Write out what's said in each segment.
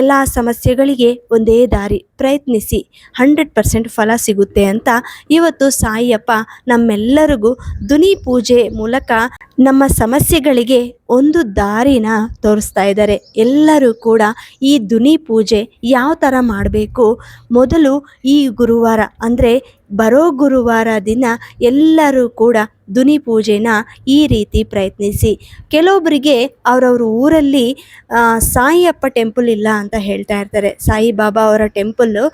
ಎಲ್ಲ ಸಮಸ್ಯೆಗಳಿಗೆ ಒಂದೇ ದಾರಿ ಪ್ರಯತ್ನಿಸಿ. ಹಂಡ್ರೆಡ್ ಪರ್ಸೆಂಟ್ ಫಲ ಸಿಗುತ್ತೆ ಅಂತ ಇವತ್ತು ಸಾಯಿಯಪ್ಪ ನಮ್ಮೆಲ್ಲರಿಗೂ ದುನಿ ಪೂಜೆ ಮೂಲಕ ನಮ್ಮ ಸಮಸ್ಯೆಗಳಿಗೆ ಒಂದು ದಾರಿನ ತೋರಿಸ್ತಾ ಇದ್ದಾರೆ. ಎಲ್ಲರೂ ಕೂಡ ಈ ದುನಿ ಪೂಜೆ ಯಾವ ಥರ ಮಾಡಬೇಕು? ಮೊದಲು ಈ ಗುರುವಾರ ಅಂದರೆ ಬರೋ ಗುರುವಾರ ದಿನ ಎಲ್ಲರೂ ಕೂಡ ದುನಿ ಪೂಜೆನ ಈ ರೀತಿ ಪ್ರಯತ್ನಿಸಿ. ಕೆಲವೊಬ್ಬರಿಗೆ ಅವರವ್ರ ಊರಲ್ಲಿ ಸಾಯಿಯಪ್ಪ ಟೆಂಪಲ್ ಇಲ್ಲ ಅಂತ ಹೇಳ್ತಾ ಇರ್ತಾರೆ. ಸಾಯಿಬಾಬಾ ಅವರ ಟೆಂಪಲ್ಲು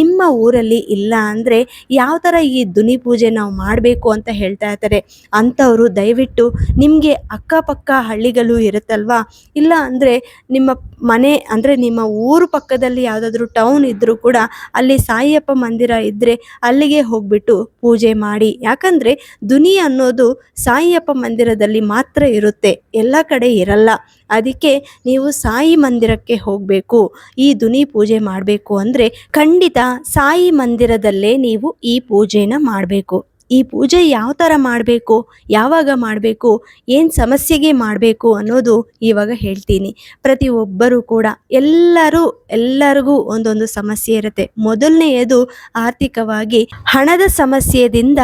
ನಿಮ್ಮ ಊರಲ್ಲಿ ಇಲ್ಲ ಅಂದರೆ ಯಾವ ಥರ ಈ ದುನಿ ಪೂಜೆ ನಾವು ಮಾಡಬೇಕು ಅಂತ ಹೇಳ್ತಾ ಇರ್ತಾರೆ. ಅಂಥವರು ದಯವಿಟ್ಟು ನಿಮಗೆ ಅಕ್ಕಪಕ್ಕ ಹಳ್ಳಿಗಳು ಇರುತ್ತಲ್ವಾ? ಇಲ್ಲ ಅಂದರೆ ನಿಮ್ಮ ಮನೆ, ಅಂದರೆ ನಿಮ್ಮ ಊರು ಪಕ್ಕದಲ್ಲಿ ಯಾವುದಾದ್ರೂ ಟೌನ್ ಇದ್ದರೂ ಕೂಡ ಅಲ್ಲಿ ಸಾಯಿಯಪ್ಪ ಮಂದಿರ ಇದ್ದರೆ ಅಲ್ಲಿಗೆ ಹೋಗ್ಬಿಟ್ಟು ಪೂಜೆ ಮಾಡಿ. ಯಾಕಂದರೆ ದುನಿ ಅನ್ನೋದು ಸಾಯಿಯಪ್ಪ ಮಂದಿರದಲ್ಲಿ ಮಾತ್ರ ಇರುತ್ತೆ. ಎಲ್ಲ ಕಡೆ ಇರಲ್ಲ. ಅದಕ್ಕೆ ನೀವು ಸಾಯಿ ಮಂದಿರಕ್ಕೆ ಹೋಗಬೇಕು. ಈ ದುನಿ ಪೂಜೆ ಮಾಡಬೇಕು ಅಂದರೆ ಖಂಡಿತ ಸಾಯಿ ಮಂದಿರದಲ್ಲೇ ನೀವು ಈ ಪೂಜೆನ ಮಾಡಬೇಕು. ಈ ಪೂಜೆ ಯಾವ ಥರ ಮಾಡಬೇಕು, ಯಾವಾಗ ಮಾಡಬೇಕು, ಏನು ಸಮಸ್ಯೆಗೆ ಮಾಡಬೇಕು ಅನ್ನೋದು ಇವಾಗ ಹೇಳ್ತೀನಿ. ಪ್ರತಿಯೊಬ್ಬರೂ ಕೂಡ ಎಲ್ಲರೂ, ಎಲ್ಲರಿಗೂ ಒಂದೊಂದು ಸಮಸ್ಯೆ ಇರುತ್ತೆ. ಮೊದಲನೆಯದು ಆರ್ಥಿಕವಾಗಿ ಹಣದ ಸಮಸ್ಯೆಯಿಂದ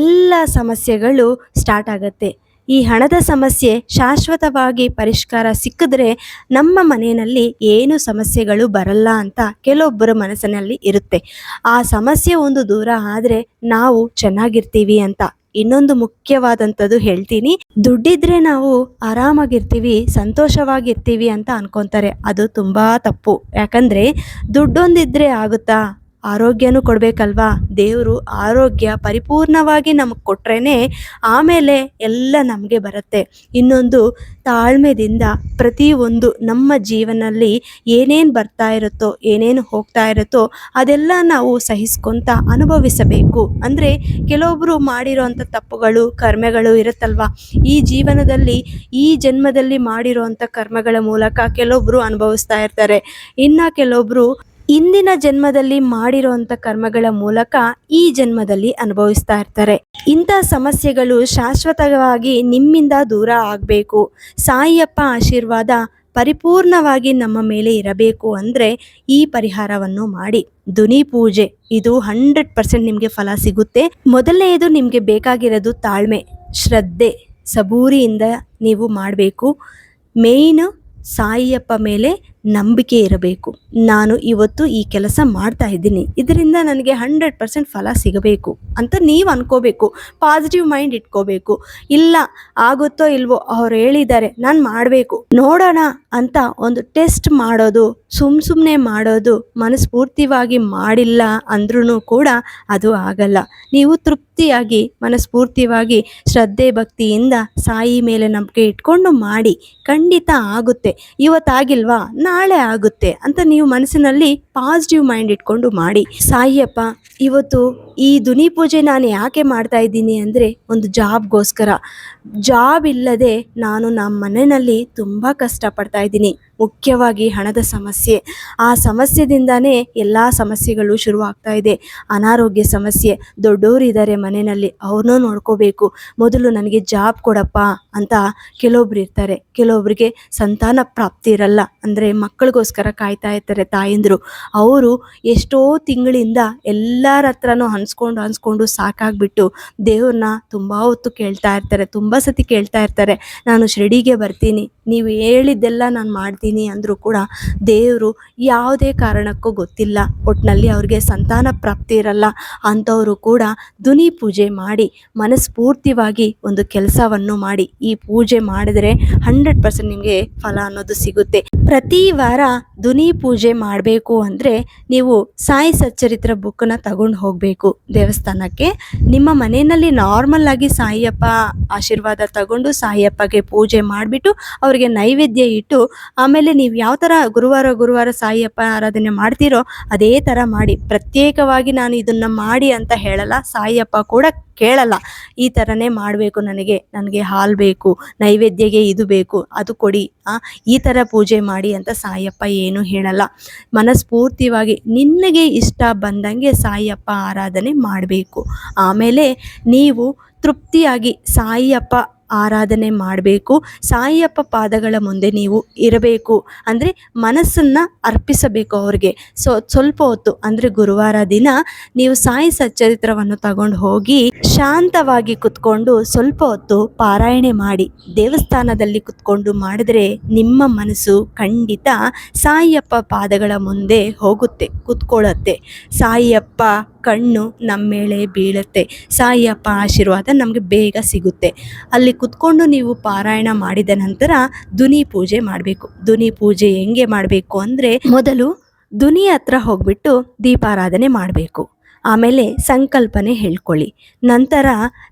ಎಲ್ಲ ಸಮಸ್ಯೆಗಳು ಸ್ಟಾರ್ಟ್ ಆಗುತ್ತೆ. ಈ ಹಣದ ಸಮಸ್ಯೆ ಶಾಶ್ವತವಾಗಿ ಪರಿಷ್ಕಾರ ಸಿಕ್ಕಿದ್ರೆ ನಮ್ಮ ಮನೆಯಲ್ಲಿ ಏನು ಸಮಸ್ಯೆಗಳು ಬರಲ್ಲ ಅಂತ ಕೆಲವೊಬ್ಬರ ಮನಸ್ಸಿನಲ್ಲಿ ಇರುತ್ತೆ. ಆ ಸಮಸ್ಯೆ ಒಂದು ದೂರ ಆದರೆ ನಾವು ಚೆನ್ನಾಗಿರ್ತೀವಿ ಅಂತ ಇನ್ನೊಂದು ಮುಖ್ಯವಾದಂಥದ್ದು ಹೇಳ್ತೀನಿ. ದುಡ್ಡಿದ್ರೆ ನಾವು ಆರಾಮಾಗಿರ್ತೀವಿ, ಸಂತೋಷವಾಗಿರ್ತೀವಿ ಅಂತ ಅನ್ಕೊತಾರೆ. ಅದು ತುಂಬ ತಪ್ಪು. ಯಾಕಂದರೆ ದುಡ್ಡೊಂದಿದ್ರೆ ಆಗುತ್ತಾ? ಆರೋಗ್ಯನೂ ಕೊಡಬೇಕಲ್ವಾ? ದೇವರು ಆರೋಗ್ಯ ಪರಿಪೂರ್ಣವಾಗಿ ನಮಗೆ ಕೊಟ್ರೇ ಆಮೇಲೆ ಎಲ್ಲ ನಮಗೆ ಬರುತ್ತೆ. ಇನ್ನೊಂದು ತಾಳ್ಮೆದಿಂದ ಪ್ರತಿಯೊಂದು ನಮ್ಮ ಜೀವನದಲ್ಲಿ ಏನೇನು ಬರ್ತಾ ಇರುತ್ತೋ, ಏನೇನು ಹೋಗ್ತಾ ಇರುತ್ತೋ ಅದೆಲ್ಲ ನಾವು ಸಹಿಸ್ಕೊಂತ ಅನುಭವಿಸಬೇಕು. ಅಂದರೆ ಕೆಲವೊಬ್ಬರು ಮಾಡಿರೋಂಥ ತಪ್ಪುಗಳು, ಕರ್ಮೆಗಳು ಇರುತ್ತಲ್ವಾ? ಈ ಜೀವನದಲ್ಲಿ, ಈ ಜನ್ಮದಲ್ಲಿ ಮಾಡಿರೋವಂಥ ಕರ್ಮಗಳ ಮೂಲಕ ಕೆಲವೊಬ್ಬರು ಅನುಭವಿಸ್ತಾ ಇರ್ತಾರೆ. ಇನ್ನು ಕೆಲವೊಬ್ಬರು ಇಂದಿನ ಜನ್ಮದಲ್ಲಿ ಮಾಡಿರುವಂಥ ಕರ್ಮಗಳ ಮೂಲಕ ಈ ಜನ್ಮದಲ್ಲಿ ಅನುಭವಿಸ್ತಾ ಇರ್ತಾರೆ. ಇಂಥ ಸಮಸ್ಯೆಗಳು ಶಾಶ್ವತವಾಗಿ ನಿಮ್ಮಿಂದ ದೂರ ಆಗಬೇಕು. ಸಾಯಿಯಪ್ಪ ಆಶೀರ್ವಾದ ಪರಿಪೂರ್ಣವಾಗಿ ನಮ್ಮ ಮೇಲೆ ಇರಬೇಕು ಅಂದರೆ ಈ ಪರಿಹಾರವನ್ನು ಮಾಡಿ. ಧ್ವನಿ ಪೂಜೆ, ಇದು ಹಂಡ್ರೆಡ್ ಪರ್ಸೆಂಟ್ ನಿಮಗೆ ಫಲ ಸಿಗುತ್ತೆ. ಮೊದಲನೆಯದು ನಿಮಗೆ ಬೇಕಾಗಿರೋದು ತಾಳ್ಮೆ, ಶ್ರದ್ಧೆ, ಸಬೂರಿಯಿಂದ ನೀವು ಮಾಡಬೇಕು. ಮೇಯ್ನ್ ಸಾಯಿಯಪ್ಪ ಮೇಲೆ ನಂಬಿಕೆ ಇರಬೇಕು. ನಾನು ಇವತ್ತು ಈ ಕೆಲಸ ಮಾಡ್ತಾ ಇದ್ದೀನಿ. ಇದರಿಂದ ನನಗೆ ಹಂಡ್ರೆಡ್ ಪರ್ಸೆಂಟ್ ಫಲ ಸಿಗಬೇಕು ಅಂತ ನೀವು ಅನ್ಕೋಬೇಕು. ಪಾಸಿಟಿವ್ ಮೈಂಡ್ ಇಟ್ಕೋಬೇಕು. ಇಲ್ಲ, ಆಗುತ್ತೋ ಇಲ್ವೋ ಅವ್ರು ಹೇಳಿದ್ದಾರೆ, ನಾನು ಮಾಡಬೇಕು. ನೋಡೋಣ ಅಂತ ಒಂದು ಟೆಸ್ಟ್ ಮಾಡೋದು, ಸುಮ್ ಸುಮ್ಮನೆ ಮಾಡೋದು ಮನಸ್ಫೂರ್ತಿವಾಗಿ ಮಾಡಿಲ್ಲ ಅಂದ್ರೂ ಕೂಡ ಅದು ಆಗಲ್ಲ. ನೀವು ತೃಪ್ತಿಯಾಗಿ, ಮನಸ್ಫೂರ್ತಿವಾಗಿ, ಶ್ರದ್ಧೆ ಭಕ್ತಿಯಿಂದ ಸಾಯಿ ಮೇಲೆ ನಂಬಿಕೆ ಇಟ್ಕೊಂಡು ಮಾಡಿ. ಖಂಡಿತ ಆಗುತ್ತೆ. ಇವತ್ತಾಗಿಲ್ವಾ? ನಾಳೆ ಆಗುತ್ತೆ ಅಂತ ನೀವು ಮನಸ್ಸಿನಲ್ಲಿ ಪಾಸಿಟಿವ್ ಮೈಂಡ್ ಇಟ್ಕೊಂಡು ಮಾಡಿ. ಸಾಯಿಯಪ್ಪ ಇವತ್ತು ಈ ದುನಿ ಪೂಜೆ ನಾನು ಯಾಕೆ ಮಾಡ್ತಾ ಇದ್ದೀನಿ ಅಂದರೆ ಒಂದು ಜಾಬ್ಗೋಸ್ಕರ. ಜಾಬ್ ಇಲ್ಲದೆ ನಾನು ನಮ್ಮ ಮನೆಯಲ್ಲಿ ತುಂಬ ಕಷ್ಟಪಡ್ತಾ ಇದ್ದೀನಿ. ಮುಖ್ಯವಾಗಿ ಹಣದ ಸಮಸ್ಯೆ. ಆ ಸಮಸ್ಯೆದಿಂದಾನೇ ಎಲ್ಲ ಸಮಸ್ಯೆಗಳು ಶುರುವಾಗ್ತಾ ಇದೆ. ಅನಾರೋಗ್ಯ ಸಮಸ್ಯೆ. ದೊಡ್ಡವರಿದ್ದಾರೆ ಮನೆಯಲ್ಲಿ. ಅವ್ರನ್ನೂ ನೋಡ್ಕೋಬೇಕು. ಮೊದಲು ನನಗೆ ಜಾಬ್ ಕೊಡಪ್ಪ ಅಂತ ಕೆಲವೊಬ್ರು ಇರ್ತಾರೆ. ಕೆಲವೊಬ್ರಿಗೆ ಸಂತಾನ ಪ್ರಾಪ್ತಿ ಇರಲ್ಲ. ಅಂದರೆ ಮಕ್ಕಳಿಗೋಸ್ಕರ ಕಾಯ್ತಾ ಇರ್ತಾರೆ ತಾಯಂದರು. ಅವರು ಎಷ್ಟೋ ತಿಂಗಳಿಂದ ಎಲ್ಲರ ಹತ್ರನೂ ಹಂಚ್ಕೊಂಡು ಅನ್ಸ್ಕೊಂಡು ಸಾಕಾಗ್ಬಿಟ್ಟು ದೇವ್ರನ್ನ ತುಂಬ ಹೊತ್ತು ಕೇಳ್ತಾ ಇರ್ತಾರೆ, ತುಂಬ ಸತಿ ಕೇಳ್ತಾ ಇರ್ತಾರೆ, ನಾನು ಶಿರಡಿಗೆ ಬರ್ತೀನಿ, ನೀವು ಹೇಳಿದ್ದೆಲ್ಲ ನಾನು ಮಾಡ್ತೀನಿ ಅಂದರೂ ಕೂಡ ದೇವರು ಯಾವುದೇ ಕಾರಣಕ್ಕೂ ಗೊತ್ತಿಲ್ಲ. ಒಟ್ಟಿನಲ್ಲಿ ಅವ್ರಿಗೆ ಸಂತಾನ ಪ್ರಾಪ್ತಿ ಇರಲ್ಲ ಅಂಥವರು ಕೂಡ ದುನಿ ಪೂಜೆ ಮಾಡಿ, ಮನಸ್ಫೂರ್ತಿವಾಗಿ ಒಂದು ಕೆಲಸವನ್ನು ಮಾಡಿ. ಈ ಪೂಜೆ ಮಾಡಿದರೆ ಹಂಡ್ರೆಡ್ ಪರ್ಸೆಂಟ್ ನಿಮಗೆ ಫಲ ಅನ್ನೋದು ಸಿಗುತ್ತೆ. ಪ್ರತಿ ವಾರ ದುನಿ ಪೂಜೆ ಮಾಡಬೇಕು ಅಂದರೆ ನೀವು ಸಾಯಿ ಸಚ್ಚರಿತ್ರ ಬುಕ್ಕನ್ನು ತಗೊಂಡು ಹೋಗಬೇಕು. ದೇವಸ್ಥಾನಕ್ಕೆ. ನಿಮ್ಮ ಮನೆಯಲ್ಲಿ ನಾರ್ಮಲ್ ಆಗಿ ಸಾಯಿಯಪ್ಪ ಆಶೀರ್ವಾದ ತಗೊಂಡು ಸಾಯಿಯಪ್ಪಗೆ ಪೂಜೆ ಮಾಡಿಬಿಟ್ಟು ಅವರಿಗೆ ನೈವೇದ್ಯ ಇಟ್ಟು ಆಮೇಲೆ ನೀವು ಯಾವ ಥರ ಗುರುವಾರ ಗುರುವಾರ ಸಾಯಿಯಪ್ಪ ಆರಾಧನೆ ಮಾಡ್ತೀರೋ ಅದೇ ಥರ ಮಾಡಿ. ಪ್ರತ್ಯೇಕವಾಗಿ ನಾನು ಇದನ್ನು ಮಾಡಿ ಅಂತ ಹೇಳಲ್ಲ, ಸಾಯಿಯಪ್ಪ ಕೂಡ ಕೇಳಲ್ಲ. ಈ ಥರನೇ ಮಾಡಬೇಕು ನನಗೆ ನನಗೆ ಹಾಲು ಬೇಕು, ನೈವೇದ್ಯಗೆ ಇದು ಬೇಕು, ಅದು ಕೊಡಿ ಈ ಥರ ಪೂಜೆ ಮಾಡಿ ಅಂತ ಸಾಯಪ್ಪ ಏನು ಹೇಳಲ್ಲ. ಮನಸ್ಫೂರ್ತಿಯಾಗಿ ನಿನಗೆ ಇಷ್ಟ ಬಂದಂಗೆ ಸಾಯಪ್ಪ ಆರಾಧನೆ ಮಾಡಬೇಕು. ಆಮೇಲೆ ನೀವು ತೃಪ್ತಿಯಾಗಿ ಸಾಯಿಯಪ್ಪ ಆರಾಧನೆ ಮಾಡಬೇಕು. ಸಾಯಿಯಪ್ಪ ಪಾದಗಳ ಮುಂದೆ ನೀವು ಇರಬೇಕು. ಅಂದರೆ ಮನಸ್ಸನ್ನು ಅರ್ಪಿಸಬೇಕು ಅವ್ರಿಗೆ. ಸೊ, ಸ್ವಲ್ಪ ಹೊತ್ತು, ಅಂದರೆ ಗುರುವಾರ ದಿನ ನೀವು ಸಾಯಿ ಸಚ್ಚರಿತ್ರವನ್ನು ತಗೊಂಡು ಹೋಗಿ ಶಾಂತವಾಗಿ ಕುತ್ಕೊಂಡು ಸ್ವಲ್ಪ ಹೊತ್ತು ಪಾರಾಯಣೆ ಮಾಡಿ, ದೇವಸ್ಥಾನದಲ್ಲಿ ಕುತ್ಕೊಂಡು ಮಾಡಿದ್ರೆ ನಿಮ್ಮ ಮನಸ್ಸು ಖಂಡಿತ ಸಾಯಿಯಪ್ಪ ಪಾದಗಳ ಮುಂದೆ ಹೋಗುತ್ತೆ, ಕುತ್ಕೊಳ್ಳುತ್ತೆ. ಸಾಯಿಯಪ್ಪ ಕಣ್ಣು ನಮ್ಮ ಮೇಲೆ ಬೀಳುತ್ತೆ, ಸಾಯಿಯಪ್ಪ ಆಶೀರ್ವಾದ ನಮಗೆ ಬೇಗ ಸಿಗುತ್ತೆ. ಅಲ್ಲಿ ಕುತ್ಕೊಂಡು ನೀವು ಪಾರಾಯಣ ಮಾಡಿದ ನಂತರ ದುನಿ ಪೂಜೆ ಮಾಡಬೇಕು. ದುನಿ ಪೂಜೆ ಹೆಂಗೆ ಮಾಡಬೇಕು ಅಂದರೆ ಮೊದಲು ಧ್ವನಿ ಹತ್ರ ಹೋಗ್ಬಿಟ್ಟು ದೀಪಾರಾಧನೆ ಮಾಡಬೇಕು. ಆಮೇಲೆ ಸಂಕಲ್ಪನೆ ಹೇಳ್ಕೊಳ್ಳಿ. ನಂತರ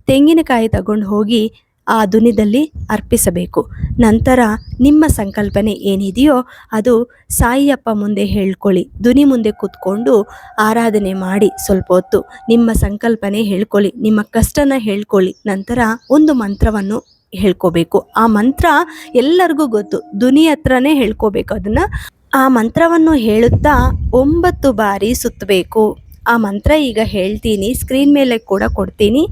ತೆಂಗಿನಕಾಯಿ ತಗೊಂಡು ಹೋಗಿ ಆ ದುನಿದಲ್ಲಿ ಅರ್ಪಿಸಬೇಕು. ನಂತರ ನಿಮ್ಮ ಸಂಕಲ್ಪನೆ ಏನಿದೆಯೋ ಅದು ಸಾಯಿಯಪ್ಪ ಮುಂದೆ ಹೇಳ್ಕೊಳ್ಳಿ. ದುನಿ ಮುಂದೆ ಕೂತ್ಕೊಂಡು ಆರಾಧನೆ ಮಾಡಿ ಸ್ವಲ್ಪ ಹೊತ್ತು. ನಿಮ್ಮ ಸಂಕಲ್ಪನೆ ಹೇಳ್ಕೊಳ್ಳಿ. ನಿಮ್ಮ ಕಷ್ಟನ ಹೇಳ್ಕೊಳ್ಳಿ. ನಂತರ ಒಂದು ಮಂತ್ರವನ್ನು ಹೇಳ್ಕೋಬೇಕು. ಆ ಮಂತ್ರ ಎಲ್ಲರಿಗೂ ಗೊತ್ತು. ದುನಿ ಹತ್ರನೇ ಹೇಳ್ಕೋಬೇಕು ಅದನ್ನು. ಆ ಮಂತ್ರವನ್ನು ಹೇಳುತ್ತಾ ಒಂಬತ್ತು ಬಾರಿ ಸುತ್ತಬೇಕು. ಆ ಮಂತ್ರ ಈಗ ಹೇಳ್ತೀನಿ. ಸ್ಕ್ರೀನ್ ಮೇಲೆ ಕೂಡ ಕೊಡ್ತೀನಿ.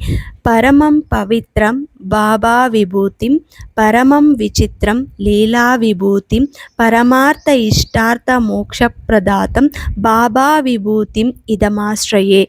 ಪರಮಂ ಪವಿತ್ರಂ ಬಾಬಾ ವಿಭೂತಿಂ ಪರಮಂ ವಿಚಿತ್ರಂ ಲೀಲಾ ವಿಭೂತಿಂ ಪರಮಾರ್ಥ ಇಷ್ಟಾರ್ಥ ಮೋಕ್ಷ ಪ್ರದಾತಂ ಬಾಬಾ ವಿಭೂತಿಂ ಇದಮಾಶ್ರಯೇ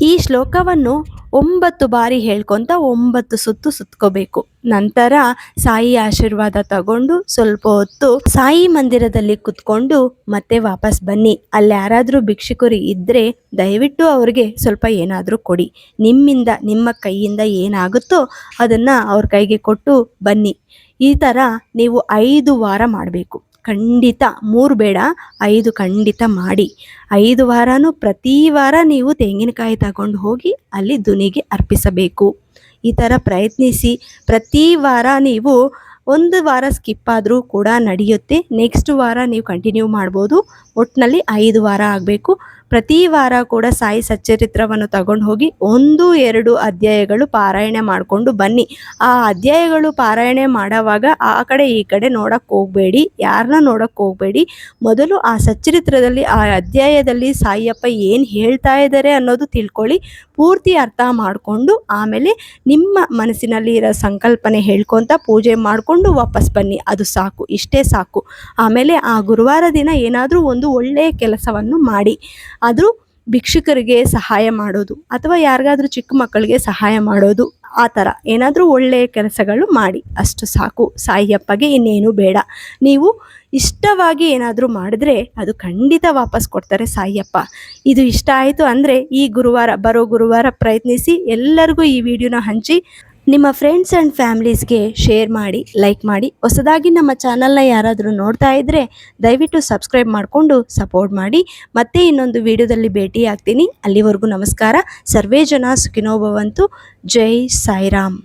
ಈ ಶ್ಲೋಕವನ್ನು ಒಂಬತ್ತು ಬಾರಿ ಹೇಳ್ಕೊತ ಒಂಬತ್ತು ಸುತ್ತು ಸುತ್ಕೋಬೇಕು. ನಂತರ ಸಾಯಿ ಆಶೀರ್ವಾದ ತಗೊಂಡು ಸ್ವಲ್ಪ ಹೊತ್ತು ಸಾಯಿ ಮಂದಿರದಲ್ಲಿ ಕುತ್ಕೊಂಡು ಮತ್ತೆ ವಾಪಸ್ ಬನ್ನಿ. ಅಲ್ಲಿ ಯಾರಾದರೂ ಭಿಕ್ಷುಕರು ಇದ್ದರೆ ದಯವಿಟ್ಟು ಅವ್ರಿಗೆ ಸ್ವಲ್ಪ ಏನಾದರೂ ಕೊಡಿ. ನಿಮ್ಮಿಂದ, ನಿಮ್ಮ ಕೈಯಿಂದ ಏನಾಗುತ್ತೋ ಅದನ್ನು ಅವ್ರ ಕೈಗೆ ಕೊಟ್ಟು ಬನ್ನಿ. ಈ ಥರ ನೀವು ಐದು ವಾರ ಮಾಡಬೇಕು. ಖಂಡಿತ, ಮೂರು ಬೇಡ, ಐದು ಖಂಡಿತ ಮಾಡಿ. ಐದು ವಾರನೂ ಪ್ರತಿ ವಾರ ನೀವು ತೆಂಗಿನಕಾಯಿ ತಗೊಂಡು ಹೋಗಿ ಅಲ್ಲಿ ದುನಿಗೆ ಅರ್ಪಿಸಬೇಕು. ಈ ಥರ ಪ್ರಯತ್ನಿಸಿ. ಪ್ರತಿ ವಾರ ನೀವು ಒಂದು ವಾರ ಸ್ಕಿಪ್ ಆದರೂ ಕೂಡ ನಡೆಯುತ್ತೆ. ನೆಕ್ಸ್ಟ್ ವಾರ ನೀವು ಕಂಟಿನ್ಯೂ ಮಾಡ್ಬೋದು. ಒಟ್ಟಿನಲ್ಲಿ ಐದು ವಾರ ಆಗಬೇಕು. ಪ್ರತಿ ವಾರ ಕೂಡ ಸಾಯಿ ಸಚ್ಚರಿತ್ರವನ್ನು ತಗೊಂಡು ಹೋಗಿ ಒಂದು, ಎರಡು ಅಧ್ಯಾಯಗಳು ಪಾರಾಯಣೆ ಮಾಡಿಕೊಂಡು ಬನ್ನಿ. ಆ ಅಧ್ಯಾಯಗಳು ಪಾರಾಯಣೆ ಮಾಡೋವಾಗ ಆ ಕಡೆ ಈ ಕಡೆ ನೋಡಕ್ಕೆ ಹೋಗಬೇಡಿ ಯಾರನ್ನ ನೋಡಕ್ಕೆ ಹೋಗಬೇಡಿ. ಮೊದಲು ಆ ಸಚ್ಚರಿತ್ರದಲ್ಲಿ, ಆ ಅಧ್ಯಾಯದಲ್ಲಿ ಸಾಯಿಯಪ್ಪ ಏನು ಹೇಳ್ತಾ ಇದ್ದಾರೆ ಅನ್ನೋದು ತಿಳ್ಕೊಳ್ಳಿ. ಪೂರ್ತಿ ಅರ್ಥ ಮಾಡಿಕೊಂಡು ಆಮೇಲೆ ನಿಮ್ಮ ಮನಸ್ಸಿನಲ್ಲಿ ಇರೋ ಸಂಕಲ್ಪನೆ ಹೇಳ್ಕೊತ ಪೂಜೆ ಮಾಡಿಕೊಂಡು ವಾಪಸ್ ಬನ್ನಿ. ಅದು ಸಾಕು, ಇಷ್ಟೇ ಸಾಕು. ಆಮೇಲೆ ಆ ಗುರುವಾರ ದಿನ ಏನಾದರೂ ಒಂದು ಒಳ್ಳೆಯ ಕೆಲಸವನ್ನು ಮಾಡಿ. ಅದು ಭಿಕ್ಷುಕರಿಗೆ ಸಹಾಯ ಮಾಡೋದು ಅಥವಾ ಯಾರಿಗಾದ್ರೂ ಚಿಕ್ಕ ಮಕ್ಕಳಿಗೆ ಸಹಾಯ ಮಾಡೋದು ಆ ಥರ. ಏನಾದರೂ ಒಳ್ಳೆಯ ಕೆಲಸಗಳು ಮಾಡಿ. ಅಷ್ಟು ಸಾಕು. ಸಾಯಿಯಪ್ಪಗೆ ಇನ್ನೇನು ಬೇಡ. ನೀವು ಇಷ್ಟವಾಗಿ ಏನಾದರೂ ಮಾಡಿದ್ರೆ ಅದು ಖಂಡಿತ ವಾಪಸ್ ಕೊಡ್ತಾರೆ ಸಾಯಿಯಪ್ಪ. ಇದು ಇಷ್ಟ ಆಯಿತು ಅಂದರೆ ಈ ಗುರುವಾರ, ಬರೋ ಗುರುವಾರ ಪ್ರಯತ್ನಿಸಿ ಎಲ್ಲರಿಗೂ ಈ ವಿಡಿಯೋನ ಹಂಚಿ ನಿಮ್ಮ ಫ್ರೆಂಡ್ಸ್ ಆ್ಯಂಡ್ ಫ್ಯಾಮ್ಲೀಸ್ಗೆ ಶೇರ್ ಮಾಡಿ ಲೈಕ್ ಮಾಡಿ, ಹೊಸದಾಗಿ ನಮ್ಮ ಚಾನಲ್ನ ಯಾರಾದರೂ ನೋಡ್ತಾ ಇದ್ದರೆ ದಯವಿಟ್ಟು ಸಬ್ಸ್ಕ್ರೈಬ್ ಮಾಡಿಕೊಂಡು ಸಪೋರ್ಟ್ ಮಾಡಿ. ಮತ್ತೆ ಇನ್ನೊಂದು ವಿಡಿಯೋದಲ್ಲಿ ಭೇಟಿ ಆಗ್ತೀನಿ ಅಲ್ಲಿವರೆಗೂ ನಮಸ್ಕಾರ. ಸರ್ವೇ ಜನ ಸುಖಿನೋ ಭವಂತು ಜೈ ಸಾಯಿರಾಮ್.